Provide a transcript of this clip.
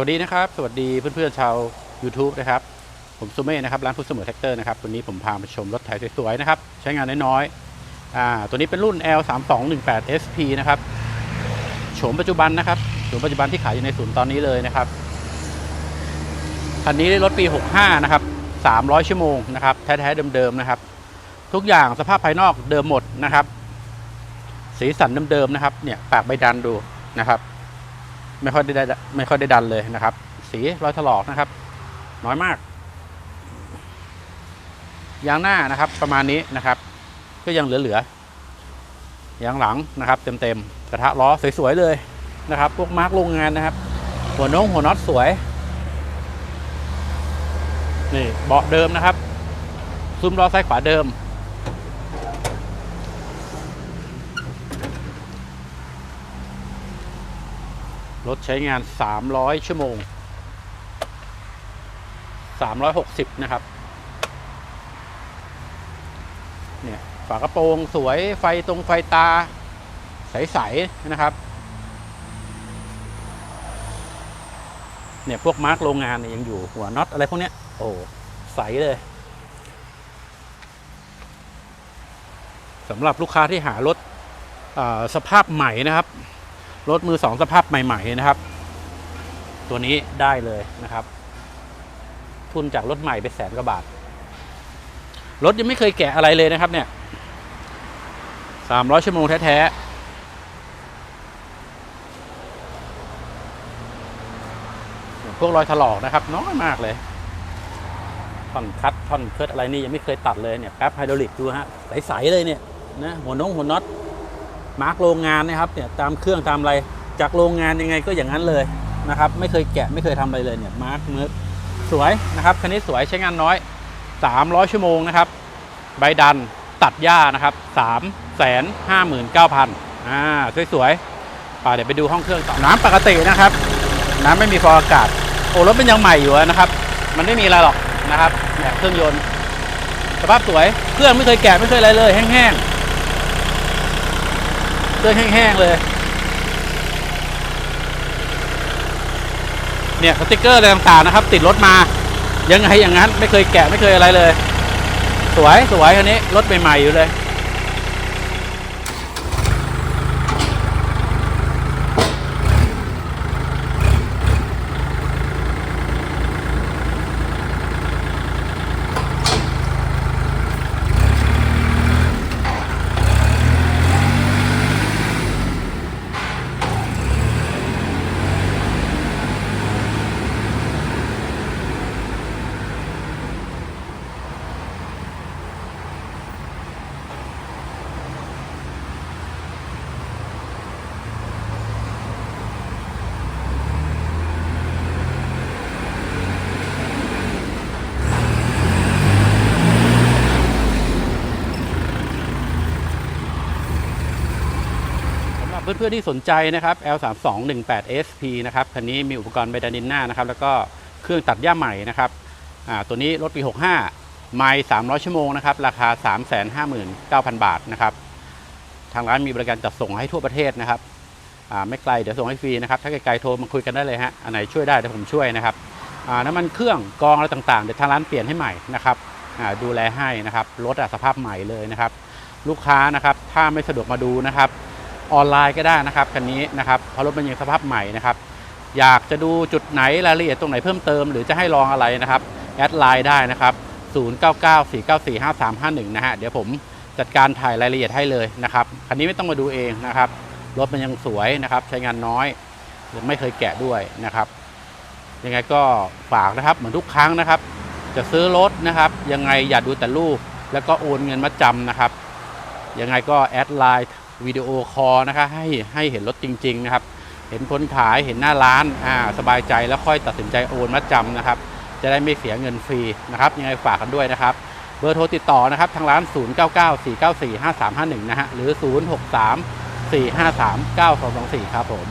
วัสดีนะครับ สวัสดีเพื่อนๆชาว YouTube นะครับ ผมซูเม่นะครับ ร้านพุทธเสมอแท็กเตอร์นะครับ วันนี้ผมพามาชมรถไถสวยๆนะครับ ใช้งานน้อยๆอ่าตัวนี้เป็นรุ่น L 3 2 1 8 SP นะครับโฉมปัจจุบันนะครับโฉมปัจจุบันที่ขายอยู่ในศูนย์ตอนนี้เลยนะครับคันนี้รถปี 65 นะครับ 300 ชั่วโมงนะครับ แท้ๆเดิมๆนะครับ ทุกอย่างสภาพภายนอกเดิมหมดนะครับ สีสันเดิมๆนะครับ เนี่ยปากใบดันดูนะครับ ไม่ค่อยได้ไม่ค่อยได้ดันเลยนะครับ สีรอยถลอกนะครับ น้อยมาก ยางหน้านะครับ ประมาณนี้นะครับ ก็ยังเหลือๆยางหลังนะครับ เต็มๆกระทะล้อสวยๆเลยนะครับพวกมาร์กโรงงานนะครับ หัวน้องหัวน็อตสวยนี่เบาะเดิมนะครับซุ้มล้อซ้ายขวาเดิม รถใช้งาน 300 ชั่วโมง 360 นะครับ เนี่ย ฝากระโปรงสวยไฟตรงไฟตา ใส ๆ นะครับ เนี่ย พวกมาร์กโรงงานเนี่ยยังอยู่หัวน็อตอะไรพวกเนี้ย โอ้ ใสเลยสำหรับลูกค้าที่หารถสภาพใหม่นะครับ รถมือสองสภาพใหม่ ๆ นะครับ ตัวนี้ได้เลยนะครับ ทุนจากรถใหม่ไปแสนกว่าบาท รถยังไม่เคยแกะอะไรเลยนะครับเนี่ยสามร้อยชั่วโมงแท้ๆพวกรอยถลอกนะครับ น้อยมากเลยท่อนคัดท่อนเคิร์ดอะไรนี่ยังไม่เคยตัดเลยเนี่ยแป๊บไฮดรอลิกดูฮะใสๆเลยเนี่ยนะหัวน้องหัวน็อต มาร์กโรงงานนะครับเนี่ยตามเครื่องตามอะไรจากโรงงานยังไงก็อย่างนั้นเลยนะครับไม่เคยแกะไม่เคยทำอะไรเลยเนี่ยมาร์กเมือสวยนะครับคันนี้สวยใช้งานน้อย 300 ชั่วโมงนะครับ ใบดันตัดหญ้านะครับ 3 5 9 0 0 0อ่าสวยๆป่าเดี๋ยวไปดูห้องเครื่องต่อน้ำปกตินะครับ น้ำไม่มีฟองอากาศโอ้รถเป็นยังใหม่อยู่นะครับ มันไม่มีอะไรหรอกนะครับเนี่ยเครื่องยนต์สภาพสวยเครื่องไม่เคยแกะไม่เคยอะไรเลย แห้งๆ เครื่องแห้งๆเลย เนี่ยสติกเกอร์อะไรต่างๆนะครับ ติดรถมา ยังไงอย่างนั้น ไม่เคยแกะไม่เคยอะไรเลย สวยสวยคันนี้รถใหม่ๆอยู่เลย เพื่อนๆที่สนใจนะครับ L3218SP นะครับคันนี้มีอุปกรณ์ไบดานินหน้านะครับแล้วก็เครื่องตัดหญ้าใหม่นะครับตัวนี้รถปี 65 ไมล์300 ชั่วโมงนะครับราคา 359,000 บาทนะครับทางร้านมีบริการจัดส่งให้ทั่วประเทศนะครับไม่ไกลเดี๋ยวส่งให้ฟรีนะครับถ้าไกลๆโทรมาคุยกันได้เลยฮะอันไหนช่วยได้เดี๋ยวผมช่วยนะครับน้ำมันเครื่องกองอะไรต่างๆเดี๋ยวทางร้านเปลี่ยนให้ใหม่นะครับดูแลให้นะครับรถสภาพใหม่เลยนะครับ ลูกค้านะครับถ้าไม่สะดวกมาดูนะครับ ออนไลน์ก็ได้นะครับคันนี้นะครับเพราะรถมันยังสภาพใหม่นะครับอยากจะดูจุดไหนรายละเอียดตรงไหนเพิ่มเติม หรือจะให้ลองอะไรนะครับแอดไลน์ได้นะครับ 0994945351 นะฮะเดี๋ยวผมจัดการถ่ายรายละเอียดให้เลยนะครับคันนี้ไม่ต้องมาดูเองนะครับรถมันยังสวยนะครับใช้งานน้อยยังไม่เคยแกะด้วยนะครับ ยังไงก็ฝากนะครับเหมือนทุกครั้งนะครับ จะซื้อรถนะครับ ยังไงอย่าดูแต่รูปแล้วก็โอนเงินมาจำนะครับ ยังไงก็แอดไลน์ วิดีโอคอลนะคะให้ให้เห็นรถจริง ๆ นะครับ เห็นคนขายเห็นหน้าร้านอ่าสบายใจแล้วค่อยตัดสินใจโอนมาจำนะครับ จะได้ไม่เสียเงินฟรีนะครับยังไงฝากกันด้วยนะครับ เบอร์โทรติดต่อนะครับทางร้าน 0994945351 นะฮะหรือ 063 453 9224 ครับผม